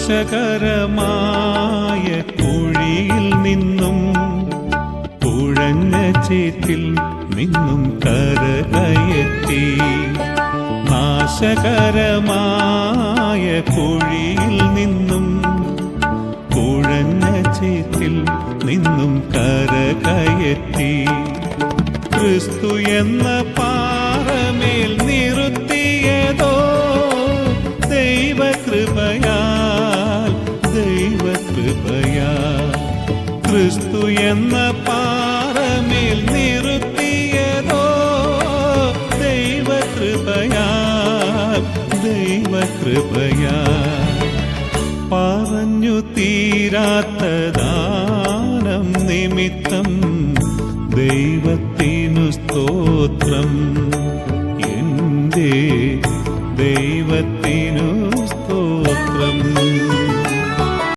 നാശകരമായ കുഴിയിൽ നിന്നും കുഴഞ്ഞ ചേറ്റിൽ നിന്നും കരകയറ്റി. നാശകരമായ കുഴിയിൽ നിന്നും കുഴഞ്ഞ ചേറ്റിൽ നിന്നും കരകയറ്റി. ക്രിസ്തു എന്ന പാറമേൽ നിറുത്തിയതോ ദൈവകൃപയാൽ ക്രിസ്തു എന്ന പാറമേൽ നിർത്തിയതോ? ദൈവകൃപയാ ദൈവകൃപയാ പറഞ്ഞു തീരാത്തദാനം നിമിത്തം ദൈവത്തിനു സ്തോത്രം. എന്റെ ദൈവത്തിനു സ്തോത്രം.